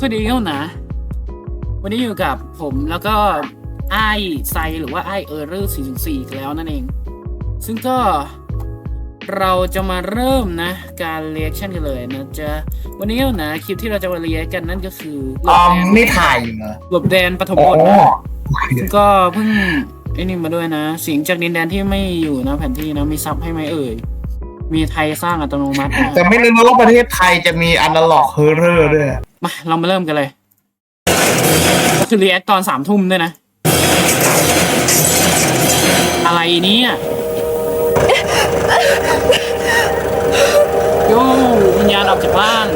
สวัสดีครับนะ วันนี้อยู่กับผมแล้วก็ไอไซหรือว่าไอเออร์เรอร์404อีกแล้วนั่นเอง ซึ่งก็เราจะมาเริ่มนะการเรียกชั่นกันเลยนะจ๊ะวันนี้นะคลิปที่เราจะมาเรียกกันนั่นก็คือหลอ๋อบแดนนี่ถ่ายอยู่เหรอหลบแดนปฐมอ๋บอทนะซึ่งก็เพิ่งไอ้นี่มาด้วยนะเสียงจากดินแดนที่ไม่อยู่นะแผนที่นะมีซับให้ไหมเอ่ยมีไทยสร้างอัตโนมัตินะแต่ไม่รู้ว่าประเทศไทยจะมีอนาล็อกเฮอร์เรอร์ด้วย มาเรามาเริ่มกันเลยคือรีแอคตอนสามทุ่มด้วยนะ อะไรเนี้โย่วิญญาณออกจากบ้าน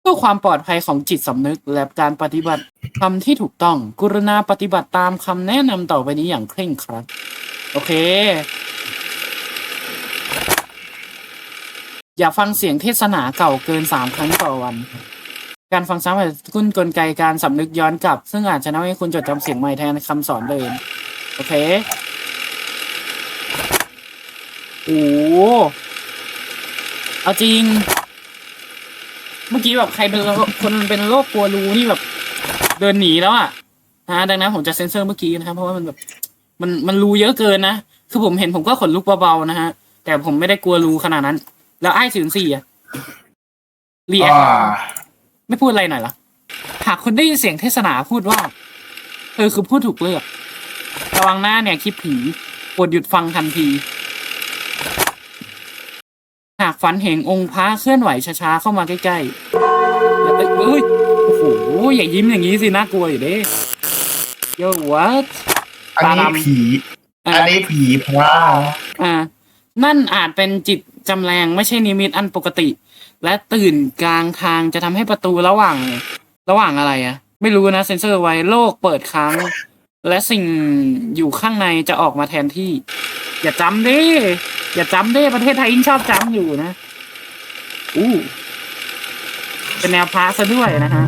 เพื่อความปลอดภัยของจิตสำนึกและการปฏิบัติคำที่ถูกต้อง กรุณาปฏิบัติตามคำแนะนำต่อไปนี้อย่างเคร่งครัด โอเค อย่าฟังเสียงเทศนาเก่าเกินสามครั้งต่อวัน การฟังซ้ำอาจจะกุ้นกลไกการสำนึกย้อนกลับ ซึ่งอาจจะทำให้คุณจดจำเสียงใหม่แทนคำสอนเดิมโอเคโอ้เอาจริง เมื่อกี้แบบใครเป็นคคนเป็นโรคกลัวรูนี่แบบ เดินหนีแล้วอะนะดังนั้นผมจะเซ็นเซอร์เมื่อกี้นะครับเพราะว่ามันแบบ มันมันรูเยอะเกินนะ คือผมเห็นผมก็ขนลุกเบาๆนะฮะ แต่ผมไม่ได้กลัวรูขนาดนั้น แล้วไอ้ถึงสี่อะเรียกอ่าไม่พูดอะไรหน่อยเหรอหากคุณได้ยินเสียงเทศนาพูดว่าเธอคือผู้ถูกเลือกระวังหน้าเนี่ยคลิปผีโปรดหยุดฟังทันที หากฝันเห็นองค์พระเคลื่อนไหวช้าๆเข้ามาใกล้ๆแล้วเอ้ยเอ้ยโอ้โหอย่ายิ้มอย่างนี้สิน่ากลัวอยู่เด้โย่วัดอันนี้ผี อันนี้ผีพระอ่า นั่นอาจเป็นจิต จำแรงไม่ใช่นิมิตอันปกติ และตื่นกลางทางจะทำให้ประตูระหว่าง ระหว่างอะไรอะไม่รู้นะเซนเซอร์ไว้โลกเปิดค้าง และสิ่งอยู่ข้างในจะออกมาแทนที่ อย่าจำดิอย่าจำดิประเทศไทยยิ่งชอบจำอยู่นะอู้เป็นแนวพาซะด้วยนะฮะ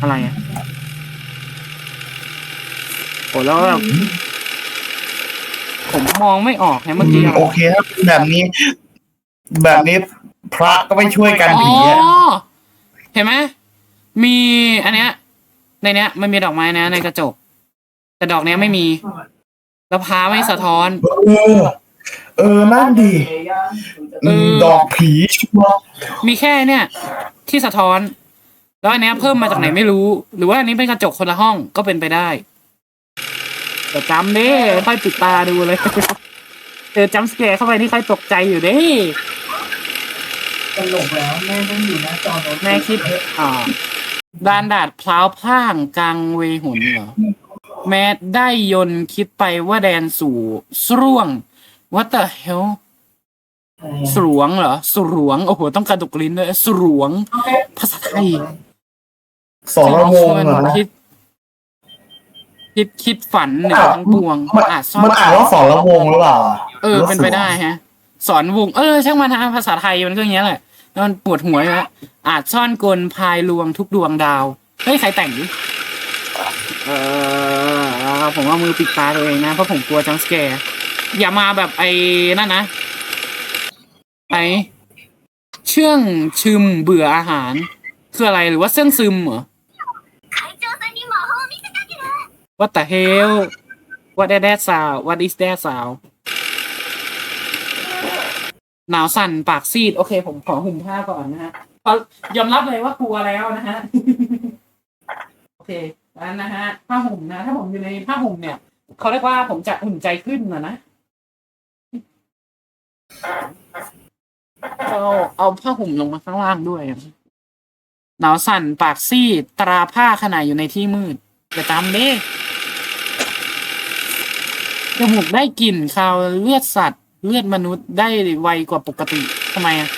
อะไรอะโอ้แล้วแบบ มมองไม่ออกนะเมื่อกี้อะโอเคครับแบบนี้ แบบนี้พระก็ไม่ช่วยกันผีอะอ๋อเห็นไหมมีอันเนี้ย ในเนี้ย มันมีดอกไม้นะ ในกระจก แต่ดอกเนี้ยไม่มี แล้วพาไม่สะท้อน เออ เออนั่นดิเออดอกผีชัวร์มีแค่เนี่ยที่สะท้อน แล้วอันเนี้ยเพิ่มมาจากไหนไม่รู้ หรือว่าอันนี้เป็นกระจกคนละห้องก็เป็นไปได้ แต่จำเด้ค่อยปิดตาดูเลยเจอจัมป์สแกร์เข้าไปนี่ค่อยตกใจอยู่เด้ตลกแล้วแม่ต้องอยู่หน้าจอโน้ตแม่คิดอ่าดานดาดพล้าวพล่างกลางเวหุนเหรอ แม้ได้ยนต์คิดไปว่าแดนสู่สรวง what the hell สรวงเหรอสรวง โอ้โห ต้องกระดุกลิ้นด้วยสรวง ภาษาไทยสองระวงเหรอนะคิด คิดคิดฝันเหนือทั้งปวงมันอาจซ่อนมันอ่านว่าสองระวงหรือเปล่าเออเป็นไปได้ฮะ สอนวง เออ ช่างมันทางภาษาไทยมันก็อย่างเงี้ยแหละแล้วมันปวดหัวอยู่แล้วอาจซ่อนกลพายลวงทุกดวงดาวเฮ้ยใครแต่งดิเออผมว่ามือปิดตาตัวเองนะเพราะผมกลัวจังสแกร์อย่ามาแบบไอ้นั่นนะไอ้เชื่องชึมเบื่ออาหาร คืออะไรหรือว่าเสื่องซึมเหรอ What the hell What is that sound What is that sound หนาวสั่นปากซีด โอเค ผมขอหุ่มผ้าก่อนนะฮะเพราะยอมรับเลยว่ากลัวแล้วนะฮะ โอเคแล้วนะฮะ ผ้าห่มนะ ถ้าผมอยู่ในผ้าห่มเนี่ย เขาเรียกว่าผมจะอุ่นใจขึ้นนะนะเอาเอาผ้าห่มลงมาข้างล่างด้วย หนาวสั่นปากซีด ตราผ้าขณะอยู่ในที่มืดอย่าจำเด้ จมูกได้กลิ่นคาวเลือดสัตว์ เลือดมนุษย์ได้ไวกว่าปกติทำไมอะ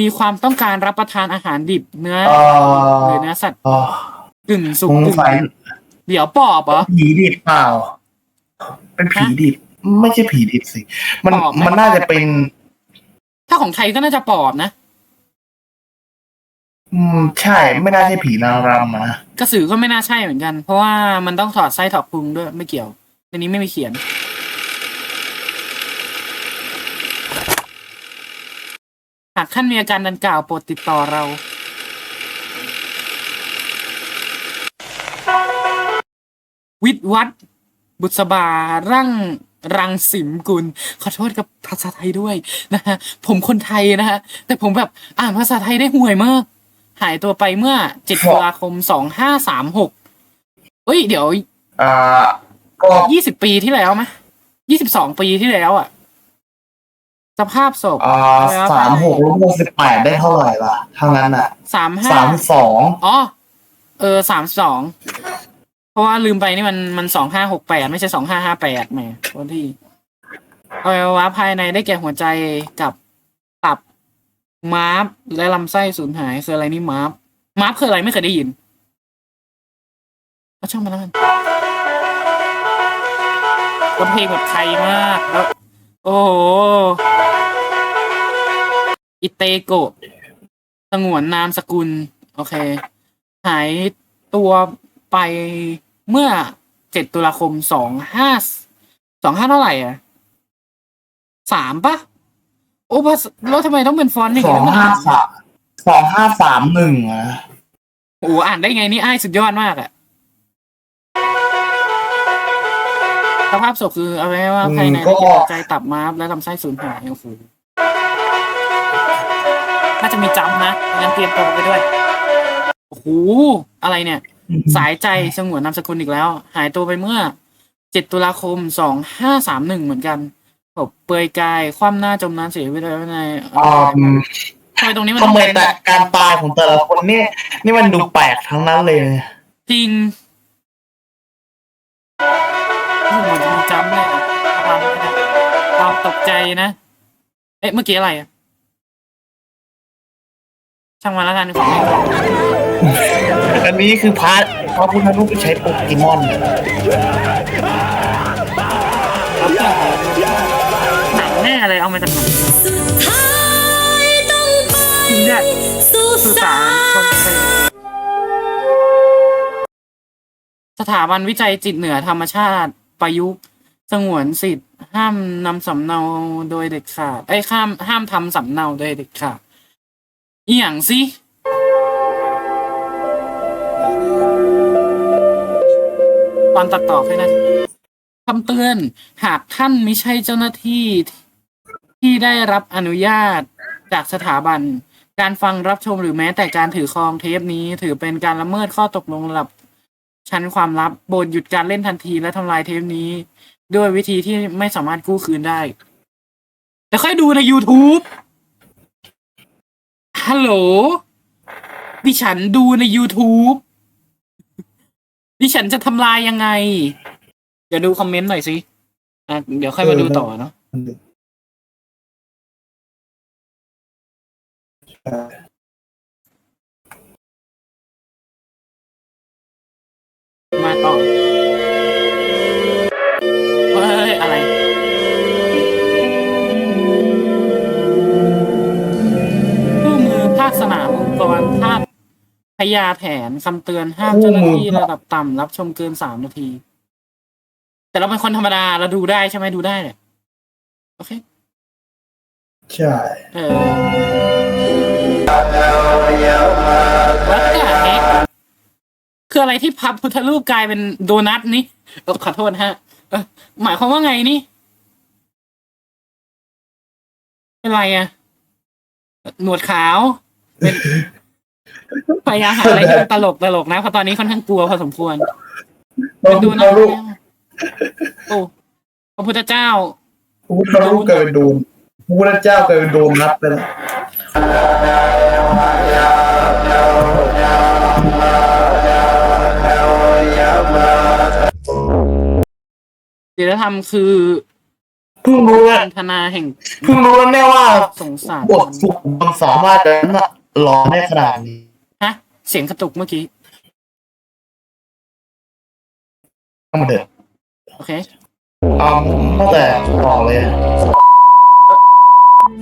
มีความต้องการรับประทานอาหารดิบเนื้อเอหอรือเนื้อสัตว์อ๋อกึ่งสุสกงกึ่งสัยดิบเดี๋ยวปอบเหรอ ผีดิบเปล่า เป็นผีดิบ ไม่ใช่ผีดิบสิ มัน ปอบไหม มันน่าจะเป็น ถ้าของไทยก็น่าจะปอบนะ อืมใช่ ไม่น่าใช่ผีนางรำนะกระสือก็ไม่น่าใช่เหมือนกัน เพราะว่ามันต้องถอดไส้ถอดพุงด้วยไม่เกี่ยวในนี้ไม่มีเขียน หากท่านมีอาการดังกล่าวโปรดติดต่อเรา วิทย์วัด บุษบาร่างรังสิมกุล ขอโทษกับภาษาไทยด้วยนะฮะผมคนไทยนะฮะแต่ผมแบบอ่านภาษาไทยได้ห่วยมาก หายตัวไปเมื่อ7ตุลาคม2536เอ้ย เดี๋ยวอ่าก็ยี่สิบปีที่แล้วไหมยี่สิบสองปีที่แล้วอะ สภาพศพอ่าสามหกลบหกสิบแปดได้เท่าไหร่ล่ะถ้างั้นอะสามห้าสามสองอ๋อ เออสามสองเพราะว่าลืมไปนี่มันมันสองห้าหกแปดไม่ใช่สองห้าห้าแปดแหมคนที่อวัยวะภายในได้แก่หัวใจกับตับ มาร์ฟและลำไส้สูญหายคืออะไรนี่มาร์ฟมาร์ฟคืออะไรไม่เคยได้ยินก็ช่างมันแล้วกันก็เพลงแบบไทยมากแล้ว โอ้โหอิเตโกะสงวนนามสกุล โอเค หายตัวไปเมื่อเจ็ดตุลาคมสองห้าสองห้าเท่าไหร่อะสามปะ โอ้ภาษาแล้วทำไมต้องเป็นฟอนต์อย่างสองนี้ห้าสามสองห้าสามหนึ่งอะโอ้อ่านได้ไงนี่ไอ้ายสุดยอดมากอะสภาพศพคือเอาไว้ว่าภายในได้แก่หัวใจตับม้ามและลำไส้สูญหายโอ้โหน่าจะมีจำนะงั้นเตรียมตัวไปด้วยโอ้โหอะไรเนี่ย สายใจสงวนนามสกุลอีกแล้ว หายตัวไปเมื่อ 7 ตุลาคม 2531 เหมือนกัน ศพเปลือยกาย คว่ำหน้าจมน้ำเสียชีวิตไว้ในอ่าทำไมตรงนี้มันทำต้องไมเป็นแต่การตายของแต่ละคนเนี่ยนี่มันดูแปลกทั้งนั้นเลย จริงโอ้โหมันจะมีจำเลยระวังนะเราตกใจนะ เอ๊ะเมื่อกี้อะไรอะช่างมันแล้วกันของไม่รู้อันนี้คือพระพระพุทธรูปที่ใช้โปเกมอนหนังแน่เลยเอามาจากไหนสุดท้ายต้องไปเนี่ยสู่สุสาสานคนรเป็นสถาบันวิจัยจิตเหนือธรรมชาติประยุกต์สงวนสิทธิ์ ห้ามนำสำเนาโดยเด็ดขาดไอ้ยห้ามห้ามทำสำเนาโดยเด็ดขาดอีหยังสิตอนตัดต่อแค่นั้นคำเตือน หากท่านไม่ใช่เจ้าหน้าที่ที่ ที่ได้รับอนุญาตจากสถาบัน การฟังรับชมหรือแม้แต่การถือครองเทปนี้ ถือเป็นการละเมิดข้อตกลงระดับชั้นความลับโปรดหยุดการเล่นทันทีและทำลายเทปนี้ ด้วยวิธีที่ไม่สามารถกู้คืนได้ แต่ค่อยดูใน YouTube ฮัลโหล ดิฉันดูใน YouTube ดิฉันจะทำลายยังไง เดี๋ยวดูคอมเมนต์หน่อยสิ อะ เดี๋ยวค่อยมาดูต่อเนาะ มาต่อ เฮ้ย อะไรคู่มือภาคสนามองค์กรภาคพยาแผนคำเตือนห้ามเจ้าหน้าที่ระดับต่ำรับชมเกินสามนาที แต่เราเป็นคนธรรมดา เราดูได้ใช่ไหมดูได้เนี่ยโอเค ใช่ เออ วัดกาเอ็กคืออะไรที่พับพุทธรูปกลายเป็นโดนัทนี่เออขอโทษฮะเออหมายความว่าไงนี่เป็นไรอะหนวดขาวเป็นพยายามหาอะไรที่มันตลกตลกนะเพราะตอนนี้ค่อนข้างกลัวพอสมควรเป็นโดนัทแล้วโอ้พระพุทธเจ้าพระพุทธรูปกลายเป็นโดนพระพุทธเจ้ากลายเป็นโดนนับไปแล้ว ศีลธรรมคือเพิ่งรู้ว่าพันธนาแห่งเพิ่งรู้แล้วแน่ว่าสงสารบทสุขมันสามารถจะหล่อได้ขนาดนี้ฮะ เสียงกระตุกเมื่อกี้ก็มาเถอะโอเคเอาตั้งแต่ต่อเลย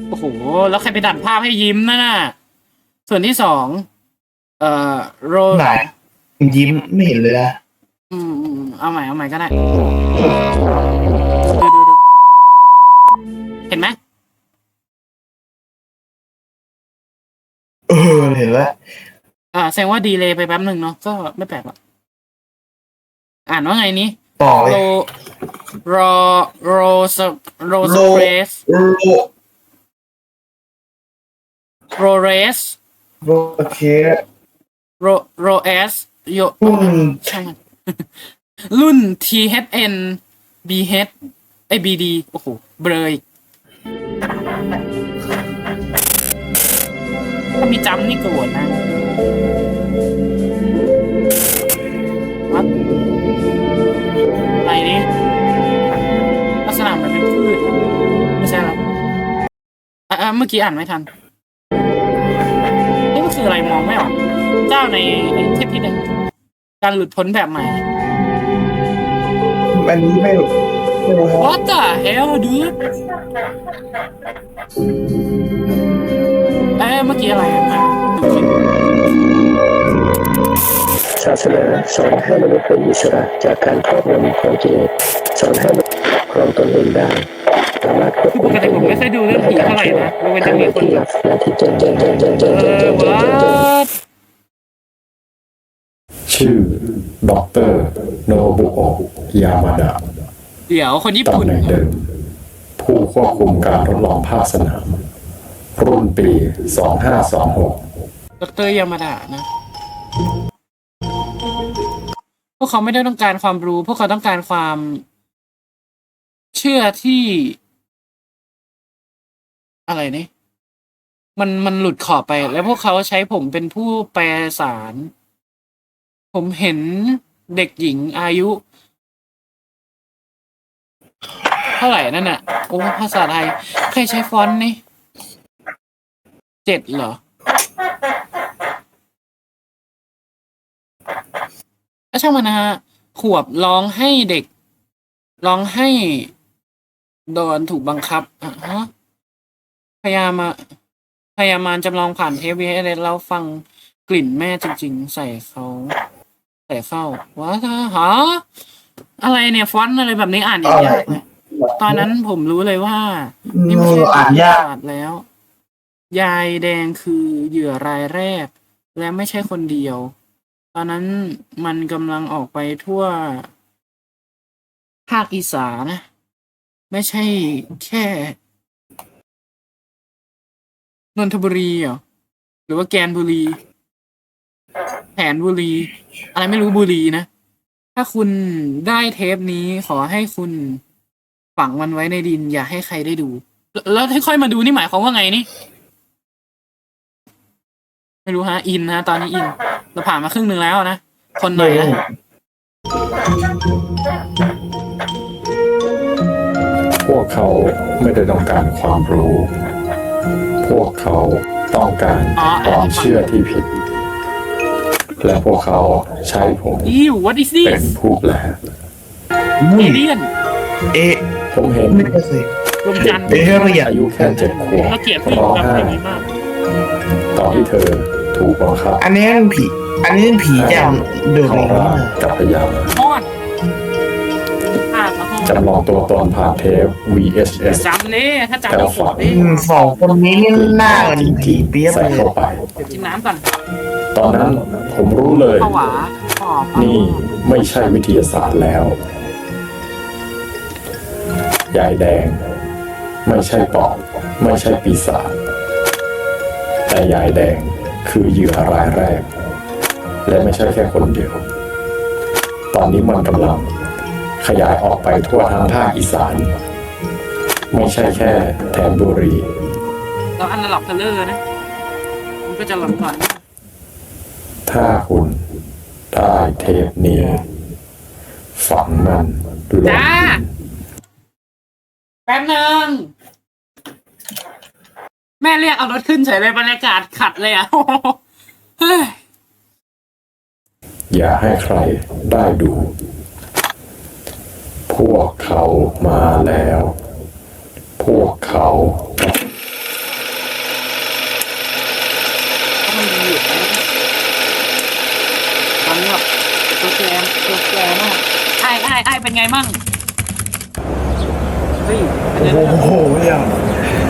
โอ้โหแล้วใครไปดัดภาพให้ยิ้มนั่นน่ะ ส่วนที่สองเอ่อโรไหนยิ้มไม่เห็นเลยนะอืมอืม เอาใหม่เอาใหม่ก็ได้ดูดูดูเห็นไหมแสดงว่าดีเลยไปแป๊บหนึ่งเนาะก็ไม่แปลกหรอกอ่านว่าไงนี้ต่อเลโรยโรโรสโรสโรเรสโลโรเรสโลเคโรโรเอสโยรุ่นใช่มัน รุ่น THN BH ไอ้ BD โอ้โห เบลยถ้ามีจำนี่โกรธนะวัดอะไรนี่ลักษณะมันเป็นพืชไม่ใช่หรออะอะเมื่อกี้อ่านไม่ทันนี่มันคืออะไรมองไม่ออก เจ้าในเทพพิษการหลุดพ้นแบบใหม่ อันนี้ไม่ไม่รู้ครับ What the hell dude เอ้ยเมื่อกี้อะไรอะมาดูสิศาสนาสอนให้มนุษย์เป็นอิสระจากการครอบงำของกิเลสสอนให้มนุษย์ครองตนเองได้สามารถควบคือคุปมกติผมไม่เคยดูเรื่องผีเท่าไหร่นะยกเว้นจะทั้งมีในคนที่แบลับบและที่เจนเจนเจนเจนเจนเอเจนอเจนเจนเจน what ชื่อดอกเตอรโนบุโอะยามาดะเดี๋ยวคนญี่ตำปุ่น แหน่งเดิม ผู้ควบคุมการทดลองภาคสนาม รุ่นปี 2526 ดรยามาดะนะ พวกเขาไม่ได้ต้องการความรู้ พวกเขาต้องการความเชื่อที่ อะไรนี่ มันมันหลุดขอบไป แล้วพวกเขาใช้ผมเป็นผู้แปลสาร ผมเห็นเด็กหญิงอายุ เท่าไหร่นั่นน่ะ โอ้ภาษาไทย ใครใช้ฟอนต์นี่เจ็ดเหรอก็ช่างมันนะฮะ ขวบร้องให้เด็ก ร้องให้โดนถูกบังคับอะฮะพยายามมาพยายามมาจำลองผ่านเทปวีเอสแล้วฟังกลิ่นแม่จริง ๆ ใส่เขา ใส่เข้าว้าฮะอะไรเนี่ยฟอนต์อะไรแบบนี้อ่านยากๆเลยตอนนั้นผมรู้เลยว่า นี่ไม่โนใช่อ่านยากศสตร์แล้ว ยายแดงคือเหยื่อรายแรก และไม่ใช่คนเดียว ตอนนั้นมันกำลังออกไปทั่ว ภาคอีสานนะ ไม่ใช่แค่นนทบุรีเหรอหรือว่าแกนบุรี แผนบุรี อะไรไม่รู้บุรีนะ ถ้าคุณได้เทปนี้ขอให้คุณฝังมันไว้ในดิน อย่าให้ใครได้ดูแล้วแล้วให้ค่อยมาดูนี่หมายความว่าไงนี่ ไม่รู้ฮะ อินนะตอนนี้อิน เราผ่านมาครึ่งหนึ่งแล้วนะ คนไหนนะพวกเขาไม่ได้ต้องการความรู้ พวกเขาต้องการอ๋อความเชื่อที่ผิด และพวกเขาใช้ผม อิว what is เป็น this ผู้แปลเอเลียนเอะผมเห็นไม่ได้สิดวงจันทร์เอเรียนอายุแค่เจ็ดขวบเราเกลียดผู้หญิงร้องแบบไห้นี้มากตอนที่เธอถูกบังคับอันนี้เป็นผี อันนี้เป็นผีจากเดือดเข้าร้อร่างนกับพยายามฮอดภาพมาฮอดจำลองตัวตนผ่านเทป VHS จำเนี่ยถ้าจำไม่ผิดอืนี่มสองคนนี้นี่หน้าเหมือนผีเปี๊ยบใส่เลยเข้าไปกินน้ำก่อน ตอนนั้นผมรู้เลยผวาขอบนี่ไม่ใช่วิทยาศาสตร์แล้ว ยายแดง ไม่ใช่ปอบไม่ใช่ปีศาจแต่ยายแดงคือเหยื่อรายแรก และไม่ใช่แค่คนเดียว ตอนนี้มันกำลัง ขยายออกไปทั่วทั้งภาคอีสาน ไม่ใช่แค่แทนบุรีเราอันละหลอกเทเลอร์นะ มันก็จะหลอนหลอนถ้า คุณ ได้เทปนี้ฝังมันลงจ้า แป๊บนึงแม่เรียกเอารถขึ้นเฉยเลยบรรยากาศขัดเลยอะ เฮ้ยอย่าให้ใครได้ดู พวกเขามาแล้ว พวกเขา ก็มันดีอยู่นะตอนนี้แบบตัวแกมตัวแกมาก ไอ้ไอ้ไอ้เป็นไงมั่งเฮ้ยเป็นไงโอ้บ้างโหอย่าง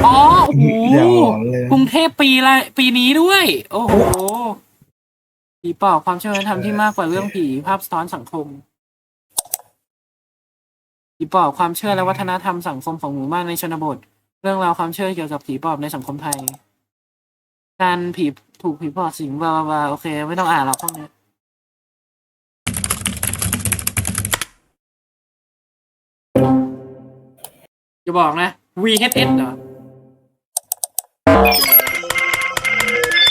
อ๋อโอ้โหอย่างหลอนเลยกรุงเทพปีละปีนี้ด้วย โอ้โหผีปอบความเชื่อวัฒนธรรมที่มากกว่าเรื่องผีภาพสะท้อนสังคมผีปอบความเชื่อและวัฒนธรรมสังคมของหมู่บ้านในชนบท เรื่องราวความเชื่อเกี่ยวกับผีปอบในสังคมไทย การผีถูกผีปอบสิงบลาบลาบลาโอเค ไม่ต้องอ่านหรอกพวกนี้ จะบอกนะ VHS เหรอ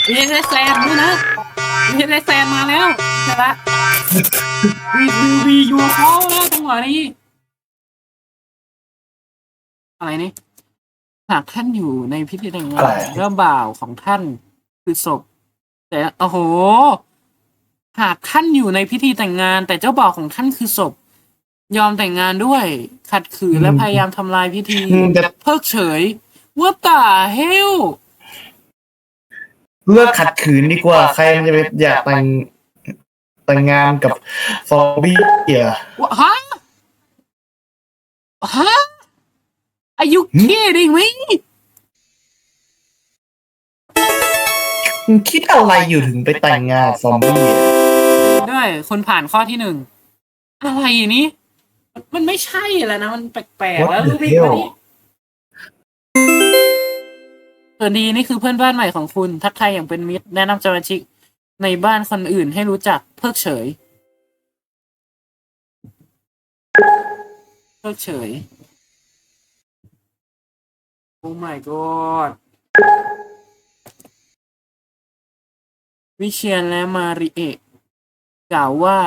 VHS แซนด้วยนะ VHS แซนมาแล้วใช่ละ วีวีวียูเขาแล้วจังหวะนี้ อะไรนี่หากท่านอยู่ในพิธีแต่งงาอะไร นเจ้าบ่าวของท่านคือศพ แต่โอ้โห หากท่านอยู่ในพิธีแต่งงาน แต่เจ้าบ่าวของท่านคือศพ ยอมแต่งงานด้วย ขัดขืนและพยายามทำลายพิธีอืมแต่ เพิกเฉย What the hell เลือกขัดขืนดีกว่า ใครมันจะไปอยากแต่งแต่งงานกับซอมบี้เหีย What? ฮะฮะ Are you หืม kidding me มึงคิดอะไรอยู่ถึงไปแต่งงานกับซอมบี้อะด้วยคนผ่านข้อที่หนึ่งอะไรนี้ มันไม่ใช่แล้วนะ มันแปลกๆแล้วรู้ไหมวันนี้ส่วนดีนี่คือเพื่อนบ้านใหม่ของคุณ ทักทายอย่างเป็นมิตร แนะนำสมาชิกในบ้านคนอื่นให้รู้จักเพิกเฉย เพิกเฉย โอ้ my god วิเชียนและมาริเอะกล่าวว่า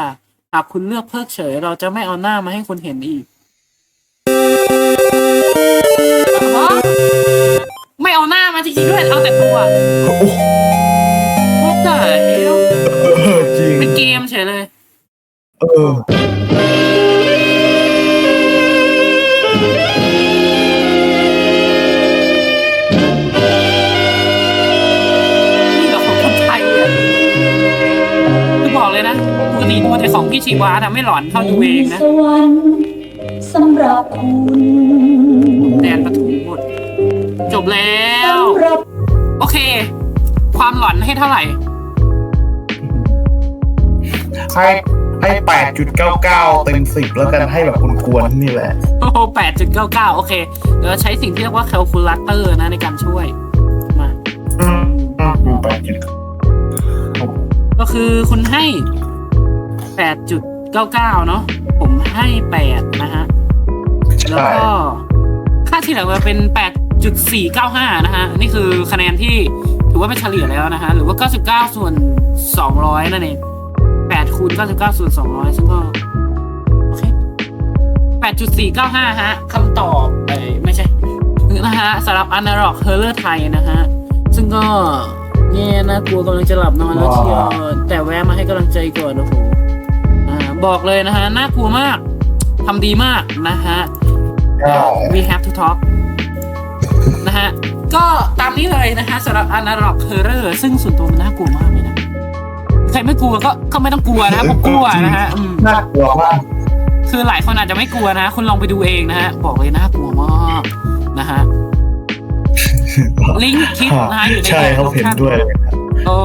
หากคุณเลือกเพิกเฉย เราจะไม่เอาหน้ามาให้คุณเห็นอีกฮะไม่เอาหน้ามาจริงๆด้วยเอาแต่ตัวโอ้โห What the hell เออจริง เป็นเกมเฉยเลย เออ ดูแต่ของพี่ชีวานะไม่หลอนเท่าดูเองนะสวรรค์สำหรับคุณแดนปฐุมหมดจบแล้วสำหรับโอเค ความหลอนให้เท่าไหร่ให้ให้แปดจุดเก้าเก้าเต็มสิบแล้วกันให้แบบคุณควรๆนี่แหละ โอ้โหแปดจุดเก้าเก้าโอเค เดี๋ยวใช้สิ่งที่เรียกว่า c a l c u l a t o r นะในการช่วย มาอืมอืมแปดจุดก็คือคุณให้ แปดจุดเก้าเก้าเนาะผมให้แปดนะฮะ แล้วใช่ก็ค่าที่เหลือมาเป็นแปดจุดสี่เก้าห้านะฮะ นี่คือคะแนนที่ถือว่าเป็นเฉลี่ยแล้วนะฮะ หรือว่าเก้าสิบเก้าส่วนสองร้อยนั่นเองแปดคูณเก้าสิบเก้าส่วนสองร้อยซึ่งก็ โอเคแปดจุดสี่เก้าห้าฮะคำตอบเอ้ยไม่ใช่นะฮะสำหรับ Analog Horror ไทยนะฮะ ซึ่งก็แย่นะกลัวกำลังจะหลับนอนแล้วเชียวแต่แวะมาให้กำลังใจก่อนโอ้โหอ่า บอกเลยนะฮะน่ากลัวมากทำดีมากนะฮะใช่ we have to talk นะฮะ ก็ตามนี้เลยนะฮะสำหรับ Analog Horror ซึ่งส่วนตัวมันน่ากลัวมากเลยนะใครไม่กลัวก็ก็ไม่ต้องกลัวนะผมกลัวนะฮะอืมน่ากลัวมากคือหลายคนอาจจะไม่กลัวนะคุณลองไปดูเองนะฮะบอกเลยน่ากลัวมากนะฮะลิงก์คลิปนะฮะอยู่ในใช่เขาเห็นด้วยเลยครับโอ้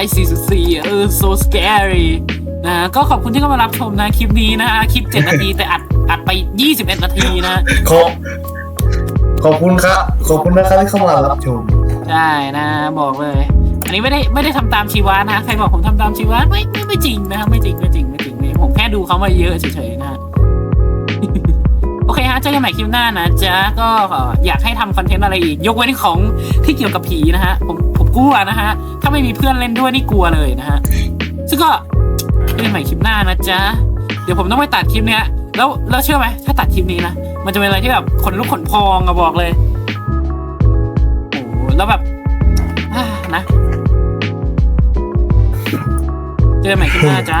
I see to see เออ so scary นะฮะก็ขอบคุณที่เข้ามารับชมนะคลิปนี้นะฮะคลิป7นาทีแต่อัดอัดไป21นาทีนะขอบขอบคุณครับขอบคุณนะครับที่เข้ามารับชมใช่นะ บอกเลย อันนี้ไม่ได้ไม่ได้ทำตามชีวะนะใครบอกผมทำตามชีวะไม่ไม่ไม่จริงนะครับไม่จริงไม่จริงไม่จริงไม่ผมแค่ดูเขามาเยอะเฉยๆนะฮะโอเคฮะเจอกันใหม่คลิปหน้านะจ๊ะก็อยากให้ทำคอนเทนต์อะไรอีก ยกเว้นของที่เกี่ยวกับผีนะฮะผมผมกลัวนะฮะถ้าไม่มีเพื่อนเล่นด้วยนี่กลัวเลยนะฮะซึ่งก็ เจอกันใหม่คลิปหน้านะจ๊ะ เดี๋ยวผมต้องไปตัดคลิปเนี้ย แล้วแล้วเชื่อไหมถ้าตัดคลิปนี้นะ มันจะเป็นอะไรที่แบบขนลุกขนพองอะบอกเลย โอ้โหแล้วแบบอ่านะ เจอกันใหม่คลิปหน้าจ้า